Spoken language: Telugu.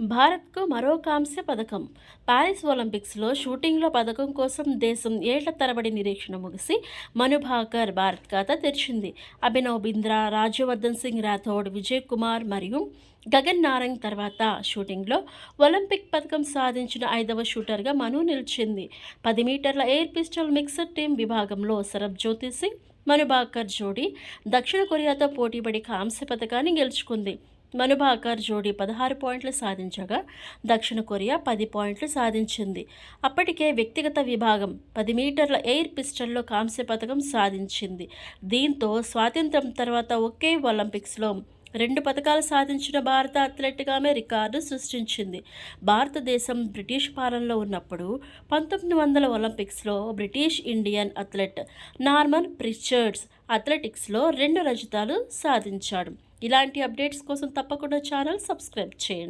భారత్కు మరో కాంస్య పథకం. పారిస్ ఒలింపిక్స్లో షూటింగ్లో పథకం కోసం దేశం ఏళ్ళ తరబడి నిరీక్షణ ముగిసి మనుభాకర్ భారత్ ఖాతా తెరిచింది. అభినవ్ బింద్రా రాజ్యవర్ధన్ సింగ్ రాథోడ్ విజయ్ కుమార్ మరియు గగన్ నారంగ్ తర్వాత షూటింగ్లో ఒలింపిక్ పథకం సాధించిన ఐదవ షూటర్గా మను నిలిచింది. పది మీటర్ల ఎయిర్ పిస్టల్ మిక్సర్ టీం విభాగంలో సరబ్జ్యోతి సింగ్ మనుభాకర్ జోడీ దక్షిణ కొరియాతో పోటీపడి కాంస్య పథకాన్ని గెలుచుకుంది. మనుభాకర్ జోడీ పదహారు పాయింట్లు సాధించగా దక్షిణ కొరియా పది పాయింట్లు సాధించింది. అప్పటికే వ్యక్తిగత విభాగం పది మీటర్ల ఎయిర్ పిస్టల్లో కాంస్య పథకం సాధించింది. దీంతో స్వాతంత్రం తర్వాత ఒకే ఒలింపిక్స్లో రెండు పథకాలు సాధించిన భారత అథ్లెట్గా ఆమె రికార్డు సృష్టించింది. భారతదేశం బ్రిటిష్ పాలనలో ఉన్నప్పుడు పంతొమ్మిది వందల ఒలింపిక్స్లో British Indian athlete Norman Pritchards అథ్లెటిక్స్లో రెండు రజితాలు సాధించాడు. ఇలాంటి అప్డేట్స్ కోసం తప్పకుండా ఛానల్ సబ్స్క్రైబ్ చేయండి.